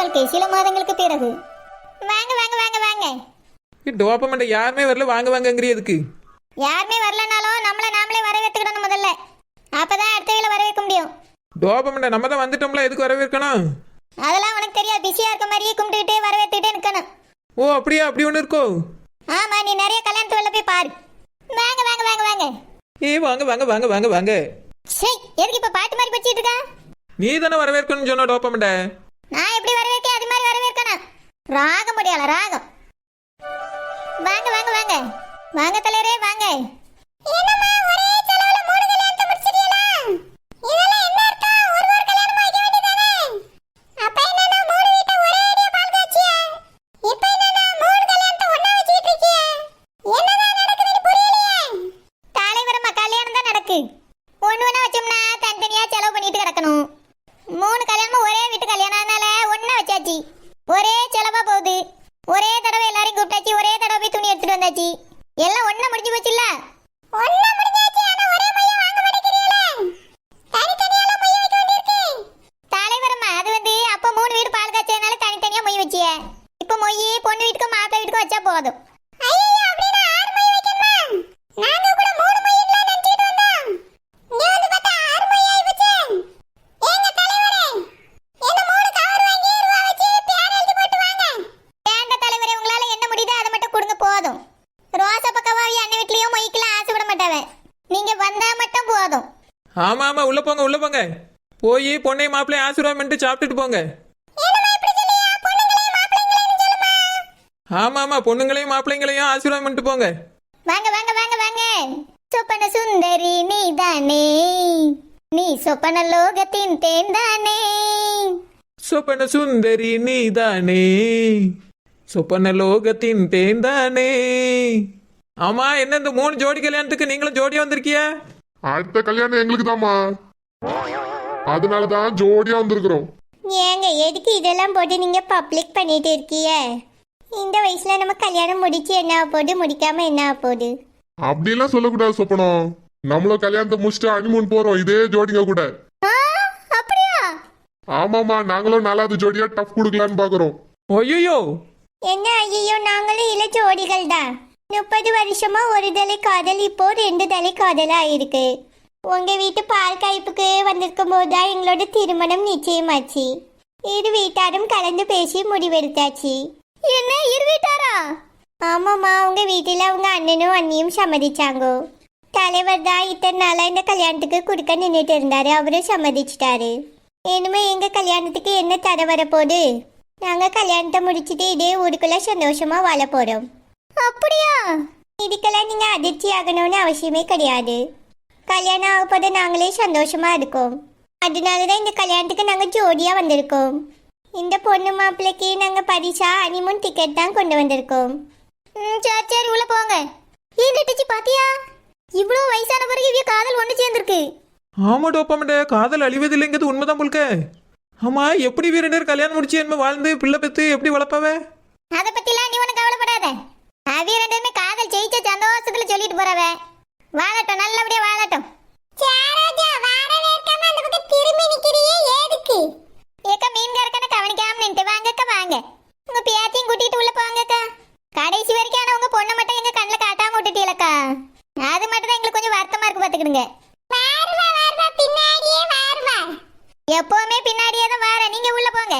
வாழ்க்கை சில மாதங்களுக்கு பிறகு. வாங்க வாங்க வாங்க வாங்க. டோப்பமெண்ட் யாருமே வரல வாங்க வாங்கங்கிறதுக்கு யாருமே வரலனாலும் நம்மளை நாமளே வரவேற்றுக்கிடணும் முதல்ல. அப்பதான் அடுத்த வீல வரவேற்க முடியும். டோப்பமெண்ட் நம்ம தான் வந்துட்டோம்ல எதுக்கு வரவேற்கணும்? அதெல்லாம் உனக்கு தெரியாது பிஸியா இருக்க மாதிரியே கும்பிட்டுக்கிட்டே வரவேற்றுக்கிட்டே நிற்கணும் ஓ அப்படியா அப்படி ஒன்று இருக்கோ? ஆமா நீ நிறைய கல்யாணத்து வெளில போய் பாரு. வாங்க வாங்க வாங்க வாங்க. ஏ வாங்க வாங்க வாங்க வாங்க வாங்க. சரி எதுக்கு இப்ப பாட்டு மாதிரி படிச்சிட்டு இருக்கா? நீ தானே வரவேற்கணும்னு சொன்ன டோப்பமெண்ட நான் எப்படி வரவேற்க அது மாதிரி வரவேற்கணும் ராகம் முடியல ராகம். வாங்க வாங்க வாங்க. வாங்க தலைவரே வாங்க. என்னம்மா ஒரே செலவுல மூணு கல்யாணத்தை முடிச்சிட்டீங்களா இதெல்லாம் என்ன அர்த்தம்? 双 பொண்ணை மாப்பிள்ளையும் ஆசீர்வாதம் பண்ணிட்டு சாப்பிட்டுட்டு போங்க. ஆமா ஆமா பொண்ணுங்களையும் மாப்பிள்ளைங்களையும் ஆசீர்வாதம் பண்ணிட்டு போங்க. வாங்க வாங்க வாங்க வாங்க. சொப்பன சுந்தரி நீதானே? நீ சொப்பன லோகத்தின் தேன்தானே? சொப்பன சுந்தரி நீதானே? சொப்பன லோகத்தின் தேன்தானே? ஆமா என்ன இந்த மூணு ஜோடி கல்யாணத்துக்கு நீங்களும் ஜோடியா வந்திருக்கிய? அடுத்த கல்யாணம் எங்களுக்கு தாம்மா அதனாலதான் ஜோடியா வந்திருக்கிறோம். ஏங்க எதுக்கு இதெல்லாம் போட்டு நீங்க பப்ளிக் பண்ணிட்டு இருக்கீங்க? இந்த வயசுல நம்ம கல்யாணம் முடிச்சு என்ன ஆக போகுது? முடிக்காம என்ன ஆக போகுது? அப்படிலாம் சொல்லக்கூடாது சொப்பனம். நம்மளும் கல்யாணத்தை முடிச்சுட்டு அனிமூன் போறோம். இதே ஜோடிங்க கூட. ஆ, அப்படியா? ஆமாமா நாங்களும் நாலாவது ஜோடியா டஃப் கொடுக்கலான்னு பாக்குறோம். ஐயோ என்ன ஐயோ நாங்களும் இள ஜோடிகள் தான் முப்பது வருஷமா ஒரு தலை காதல் இப்போ ரெண்டு தலை காதல் ஆயிருக்கு உங்க வீட்டு பால் காய்ப்புக்கு வந்திருக்கும் போது தான் எங்களோட திருமணம் நிச்சயமாச்சு. இரு வீட்டாரும் கலந்து பேசி முடிவெடுத்தாச்சு. என்ன இரு வீட்டாரா? ஆமாம்மா உங்க வீட்டில் அவங்க அண்ணனும் அண்ணியும் சம்மதிச்சாங்கோ. தலைவர் தான் இத்தனை நாளா இந்த கல்யாணத்துக்கு கொடுக்க நின்றுட்டு இருந்தாரு அவரும் சம்மதிச்சிட்டாரு. இனிமே எங்க கல்யாணத்துக்கு என்ன தர வரப்போகுது? நாங்க கல்யாணத்தை முடிச்சிட்டு இதே ஊருக்குள்ள சந்தோஷமா வாழ போறோம். அப்படியா? இதுக்கெல்லாம் நீங்க அதிர்ச்சி ஆகணும்னு அவசியமே கிடையாது. கல்யாணம் ஆக போது நாங்களே சந்தோஷமா இருக்கோம். அதனால தான் இந்த கல்யாணத்துக்கு நாங்க ஜோடியா வந்திருக்கோம். இந்த பொண்ணு மாப்பிள்ளைக்கு நாங்க பரிசா அனிமுன் டிக்கெட் தான் கொண்டு வந்திருக்கோம். ம் சரி சரி உள்ள போங்க. ஏன் டீச்சி பாத்தியா? இவ்வளோ வயசான பிறகு இவ்விய காதல் ஒன்று சேர்ந்துருக்கு. ஆமா டோப்பமெண்ட காதல் அழிவதில்லைங்கிறது உண்மைதான் முழுக்க ஆமா எப்படி பேரும் கல்யாணம் முடிச்சு என்ன வாழ்ந்து பிள்ளை பெத்து எப்படி வளர்ப்பாவே? அதை பத்திலாம் நீ ஒன்றும் கவலைப்படாத. அவிய ரெண்டு பேருமே காதல் ஜெயிச்ச சந்தோஷத்துல சொல்லிட்டு போறவ. வாழட்டும் நல்லபடியா வாழட்டும். ஏக்கா மீன்காரக்கன கவனிக்காம நின்று வாங்கக்கா வாங்க. உங்க பியாத்தையும் கூட்டிட்டு உள்ள போங்கக்கா. கடைசி வரைக்கும் ஆனா உங்க பொண்ணை மட்டும் எங்க கண்ணில் காட்டாம விட்டுட்டீங்களக்கா அது மட்டும் தான் எங்களுக்கு கொஞ்சம் வருத்தமா இருக்கு பாத்துக்கிடுங்க. எப்பவுமே பின்னாடியே தான் வார நீங்க உள்ள போங்க.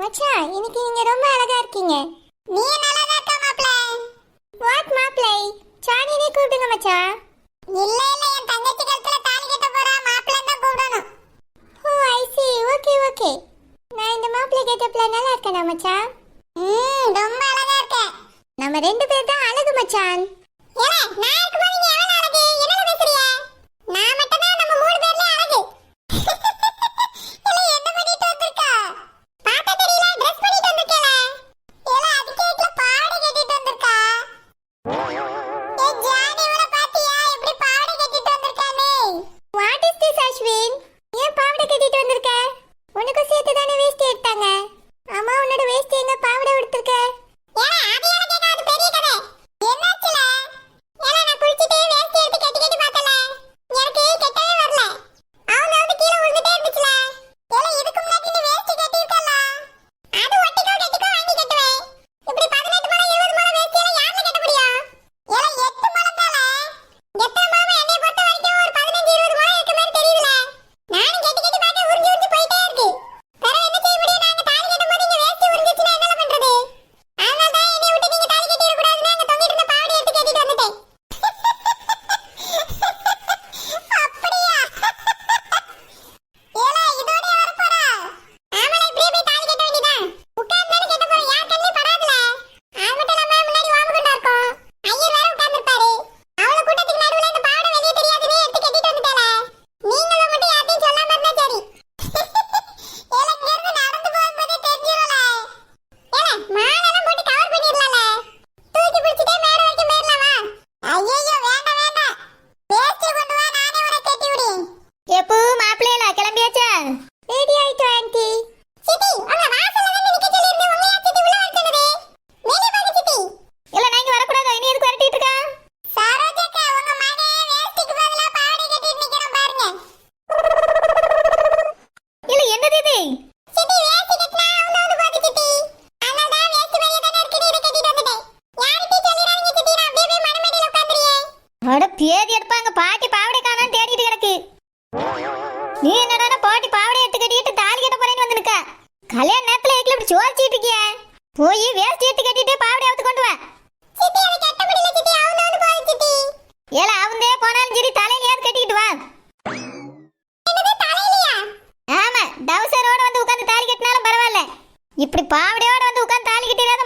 மச்சான் இன்னைக்கு நீங்க ரொம்ப அழகா இருக்கீங்க. நீ நல்லா தான் மாப்ள வாட் மாப்ள சாணினே கூப்பிடுங்க மச்சான் இல்ல இல்ல என் தங்கச்சி கழுத்துல தாலி கட்ட போறா மாப்ள தான் கூப்பிடணும் oh I see okay okay நான் இந்த கெட்டப்ல நல்லா இருக்கேனா மச்சான்? ம் ரொம்ப அழகா இருக்க. நம்ம ரெண்டு பேர் தான் அழகு மச்சான். நான் இருக்கு தேதி எடுப்பாங்க. பாட்டி பாவடை காணோம்னு தேடிட்டு கிடக்கு. நீ என்னடா பாட்டி பாவடை எடுத்து கட்டிட்டு தாலி கட்ட போறேன்னு வந்து நிக்க? கல்யாண நேரத்துல வீட்டுல இப்படி சோதிச்சிட்டு இருக்கிய? போய் வேஷ்டி எடுத்து கட்டிட்டு பாவடை எடுத்து கொண்டு வா. ஏல அவந்தே போனாலும் சரி தலையிலயாவது கட்டிட்டு வா. ஆமா டவுசரோட வந்து உட்கார்ந்து தாலி கட்டினாலும் பரவாயில்ல. இப்படி பாவடையோட வந்து உட்கார்ந்து தாலி கட்டிடாத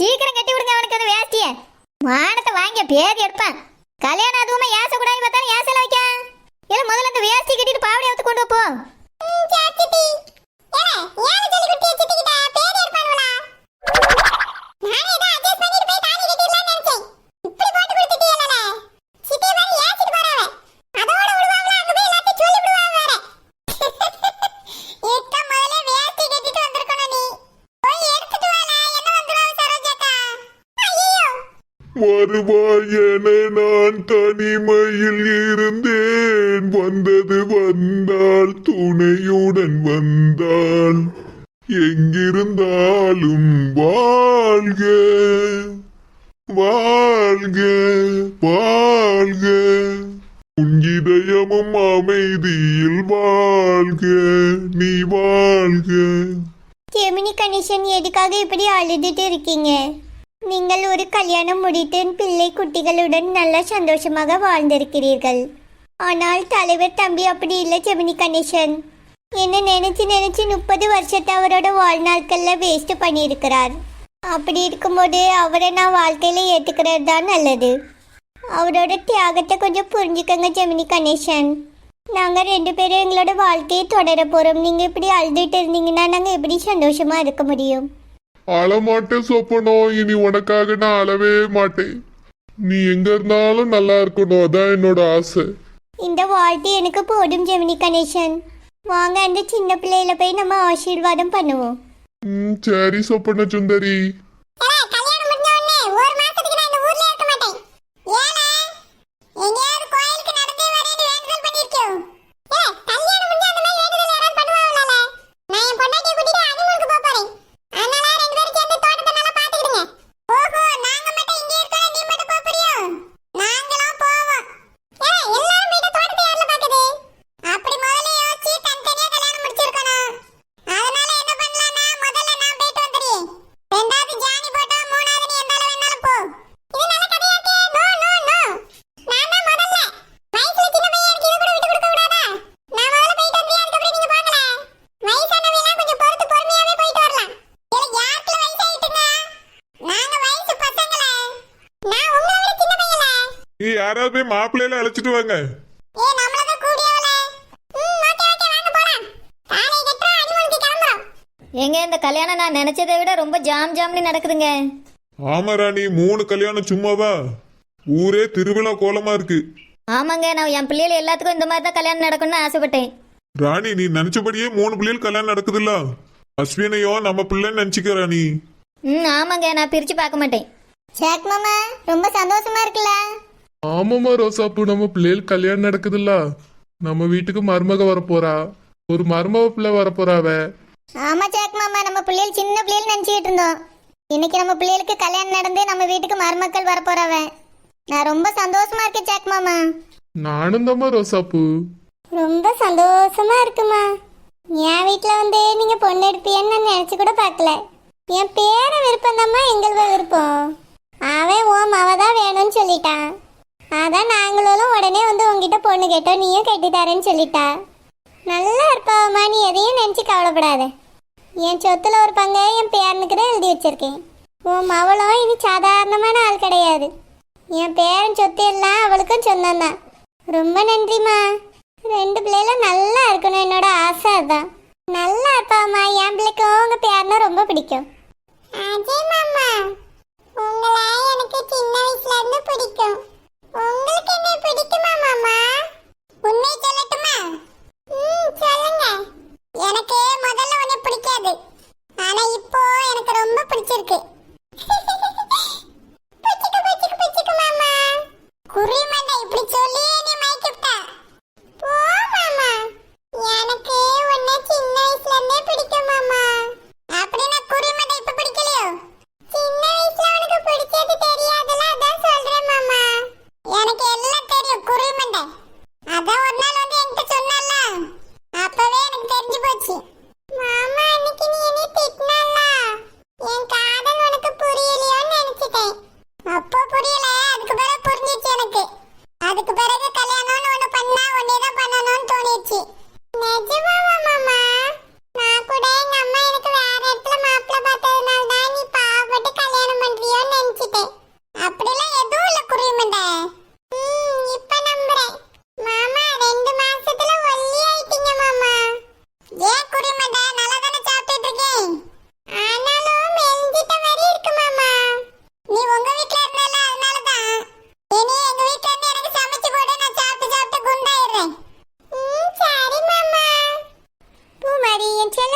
சீக்கிரம் கட்டி விடுங்க அவனுக்கு அந்த வேஷ்டிய. மானத்தை வாங்கி பேதி எடுப்பான் கல்யாணம் அதுவுமே ஏச கூடாது பார்த்தாலும் ஏசல வைக்க. இல்ல முதல்ல அந்த வேஷ்டி கட்டிட்டு பாவடை எடுத்து கொண்டு போ. வருவாய் என நான் தனிமையில் இருந்தேன். வந்தது வந்தால் துணையுடன் வந்தால் எங்கிருந்தாலும் வாழ்க. வாழ்க வாழ்க. உன் அமைதியில் வாழ்க. நீ வாழ்க. ஜெமினி கணேசன் எதுக்காக இப்படி அழுதுட்டு இருக்கீங்க? நீங்கள் ஒரு கல்யாணம் முடித்து பிள்ளை குட்டிகளுடன் நல்ல சந்தோஷமாக வாழ்ந்திருக்கிறீர்கள். ஆனால் தலைவர் தம்பி அப்படி இல்லை ஜெமினி கணேசன். என்ன நினைச்சு நினைச்சு முப்பது வருஷத்தை அவரோட வாழ்நாட்கள்ல வேஸ்ட் பண்ணியிருக்கிறார். அப்படி இருக்கும்போது அவரை நான் வாழ்க்கையில ஏத்துக்கிறது தான் நல்லது. அவரோட தியாகத்தை கொஞ்சம் புரிஞ்சுக்கங்க ஜெமினி கணேசன். நாங்கள் ரெண்டு பேரும் எங்களோட வாழ்க்கையை தொடர போகிறோம் நீங்கள் இப்படி அழுதுட்டு இருந்தீங்கன்னா நாங்கள் எப்படி சந்தோஷமாக இருக்க முடியும்? அழமாட்டேன் சொப்பனம் இனி உனக்காக நான் அழவே மாட்டேன். நீ எங்க இருந்தாலும் நல்லா இருக்கணும் அதான் என்னோட ஆசை. இந்த வாழ்க்கை எனக்கு போடும் ஜெமினி கணேசன். வாங்க அந்த சின்ன பிள்ளையில போய் நம்ம ஆசீர்வாதம் பண்ணுவோம். ம் சரி சொப்பன சுந்தரி கல்யாணம் முடிஞ்ச உடனே ஒரு மாசத்துக்கு நான் இந்த ஊர்ல இருக்க மாட்டேன் ஏல எங்கயாவது கோயிலுக்கு நடந்தே வரேன்னு வேண்டுதல் பண்ணிருக்கோம் ஏ கல்யாணம் முடிஞ்ச அந்த மாதிரி வேண்டுதல் யாராவது பண்ணுவாங்களால நான் என் பொண்டாட்டியை கூட்டிட்டு ஹனிமூனுக்கு போக போறேன் அதனால ரெண்டு பேரும் சேர்ந்து தோட்டத்தை நல்லா பாத்துக்கிடுங்க ஓஹோ நாங்க மட்டும் இங்கே இருக்கோம் நீ மட்டும் போக போறியோ நாங்களும் போவோம் ஏ எல்லாரும் போயிட்டு தோட்டத்தை யார்ல பாக்குது அப்படி முதல்ல யோசிச்சு தனித்தனியா கல்யாணம் முடிச்சிருக்கணும் அதனால என்ன பண்ணலாம்னா முதல்ல நான் போயிட்டு வந்துடுறேன் ரெண்டாவது ஜானி போட்டா மூணாவது நீ எந்தால வேணாலும் போ இது நல்ல கதையா இருக்கே நோ நோ நோ நான் தான் முதல்ல வயசுல சின்ன பையன் எனக்கு இது கூட விட்டு கொடுக்க கூடாதா நான் முதல்ல போயிட்டு வந்துறேன் அதுக்கப்புறம் நீங்க போங்களே வயசானவங்க எல்லாம் கொஞ்சம் பொறுத்து பொறுமையாவே போயிட்டு வரலாம் இல்ல யாருக்குள்ள வயசாயிட்டுங்க நாங்க வயசு பசங்களே நான் உங்களை விட சின்ன பையன்ல நீ யாராவது போய் மாப்பிள்ளையில அழைச்சிட்டு வாங்க ஏ நம்மளத கூடியவளே ம் ஓகே ஓகே வாங்க போலாம் தாலி கட்டுறோம் அனிமலுக்கு கிளம்புறோம். ஏங்க இந்த கல்யாணம் நான் நினைச்சதை விட ரொம்ப ஜாம் ஜாம்னு நடக்குதுங்க. ஆமா ராணி மூணு கல்யாணம் சும்மாவா? ஊரே திருவிழா கோலமா இருக்கு. ஆமாங்க நான் என் பிள்ளைகள் எல்லாத்துக்கும் இந்த மாதிரி தான் கல்யாணம் நடக்கணும்னு ஆசைப்பட்டேன். ராணி நீ நினைச்சபடியே மூணு பிள்ளைகள் கல்யாணம் நடக்குதுல்ல? அஸ்வினையோ நம்ம பிள்ளைன்னு நினைச்சுக்க ராணி. ம் ஆமாங்க நான் பிரிச்சு பார்க்க மாட்டேன். ஷேக் மாமா ரொம்ப சந்தோஷமா இருக்குல்ல? ஆமாம்மா ரோசாப்பூ நம்ம பிள்ளைகள் கல்யாணம் நடக்குதுல்ல. நம்ம வீட்டுக்கு மருமக வரப்போறா. ஒரு மருமக பிள்ளை வரப்போறாவ ஆமா ஜாக் மாமா. நம்ம பிள்ளைகள் சின்ன பிள்ளைகள் நினைச்சிட்டு இருந்தோம். இன்னைக்கு நம்ம பிள்ளைகளுக்கு கல்யாணம் நடந்து நம்ம வீட்டுக்கு மருமக்கள் வரப்போறவ நான் ரொம்ப சந்தோஷமா இருக்கேன் ஜாக் மாமா. நானும் தாம்மா ரோசாப்பூ ரொம்ப சந்தோஷமா இருக்குமா. என் வீட்ல வந்து நீங்க பொண்ணு எடுப்பீன்னு நான் நினைச்சு கூட பார்க்கல. என் பேர விருப்பம் தாம்மா எங்களோட விருப்பம். அவன் ஓ மவ தான் வேணும்னு சொல்லிட்டான். அதான் நாங்களும் உடனே வந்து உங்ககிட்ட பொண்ணு கேட்டோம். நீயும் கட்டி தரேன்னு சொல்லிட்டா. நல்லா இருப்பாவம்மா நீ எதையும் நினச்சி கவலைப்படாத. என் சொத்துல ஒரு பங்கை என் பேரனுக்கு தான் எழுதி வச்சிருக்கேன். உன் மவளும் இனி சாதாரணமான ஆள் கிடையாது. என் பேரன் சொத்து எல்லாம் அவளுக்கும் சொந்தம்தான். ரொம்ப நன்றிம்மா. ரெண்டு பிள்ளைகளும் நல்லா இருக்கணும். என்னோட ஆசை அதான். நல்லா இருப்பாம்மா என் பிள்ளைக்கும் உங்கள் பேரனை ரொம்ப பிடிக்கும் அஜய் மாமா உங்களை எனக்கு சின்ன வயசுல இருந்து பிடிக்கும் உங்களுக்கு என்ன பிடிக்குமா மாமா உண்மை சொல்லட்டுமா ம் சொல்லுங்க எனக்கு முதல்ல உன்னை பிடிக்காது ஆனா இப்போ எனக்கு ரொம்ப பிடிச்சிருக்கு பிடிச்சிக்கு பிடிச்சிக்கு பிடிச்சிக்கு மாமா குறிமண்டை இப்படி சொல்லி நீ மைக்கிட்ட போ மாமா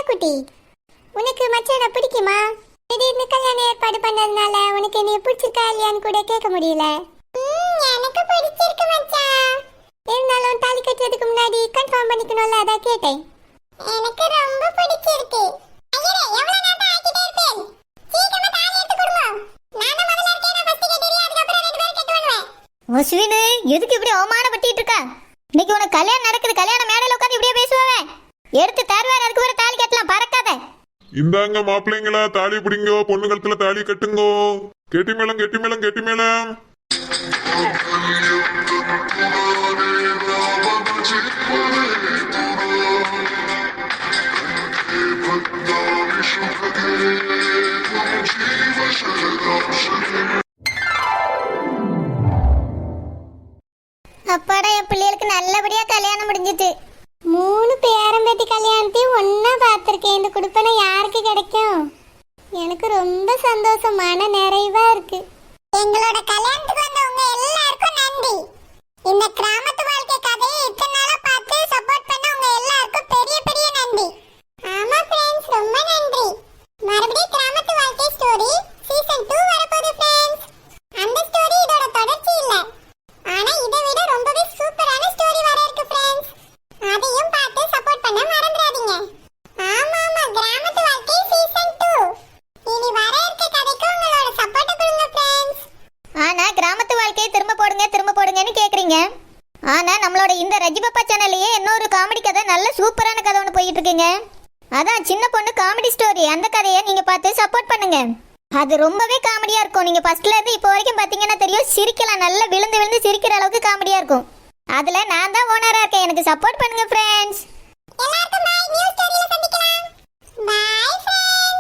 குட்டி உனக்கு மச்சான பிடிக்குமா திடீர்னு கல்யாணம் ஏற்பாடு பண்ணதுனால உனக்கு என்னைய பிடிச்சிருக்கா இல்லையான்னு கூட கேட்க முடியல. எனக்கு பிடிச்சிருக்கு மச்சான். இருந்தாலும் தாலி கட்டுறதுக்கு முன்னாடி கன்ஃபார்ம் பண்ணிக்கணும்ல அதான் கேட்டேன். எனக்கு ரொம்ப பிடிச்சிருக்கு. ஐயரே எவ்வளவு நேரம் ஆக்கிட்டே இருப்பேன்? சீக்கிரமா தாலி எடுத்து கொடுமா. நான் தான் முதல்ல இருக்கேன் நான் ஃபர்ஸ்ட் கேட்டேன் அதுக்கப்புறம் ரெண்டு பேரும் கட்டு வருவேன். அஸ்வினு எதுக்கு இப்படி அவமானப்பட்டிட்டு இருக்க? இன்னைக்கு உனக்கு கல்யாணம் நடக்குது கல்யாண மேடையில உட்காந்து இப்படியே பேசுவாவே? எடுத்து தருவார் அதுக்கு ஒரு தாலி கட்டலாம் பறக்காத. இந்தாங்க மாப்பிள்ளைங்களா தாலி பிடிங்கோ பொண்ணு கழுத்துல தாலி கட்டுங்கோ. கெட்டி மேளம் கெட்டி மேளம் கெட்டி சொல்கிறீங்க ஆனால் நம்மளோட இந்த ரஜிபப்பா சேனல்லையே இன்னொரு காமெடி கதை நல்ல சூப்பரான கதை ஒன்று போயிட்டு இருக்குங்க அதான் சின்ன பொண்ணு காமெடி ஸ்டோரி அந்த கதையை நீங்கள் பார்த்து சப்போர்ட் பண்ணுங்க. அது ரொம்பவே காமெடியாக இருக்கும். நீங்கள் ஃபர்ஸ்ட்ல இருந்து இப்போ வரைக்கும் பார்த்தீங்கன்னா தெரியும் சிரிக்கலாம். நல்லா விழுந்து விழுந்து சிரிக்கிற அளவுக்கு காமெடியாக இருக்கும். அதில் நான் தான் ஓனராக இருக்கேன். எனக்கு சப்போர்ட் பண்ணுங்க ஃப்ரெண்ட்ஸ் எல்லாருக்கும் பாய் நியூ ஸ்டோரியில் சந்திக்கலாம். Bye friends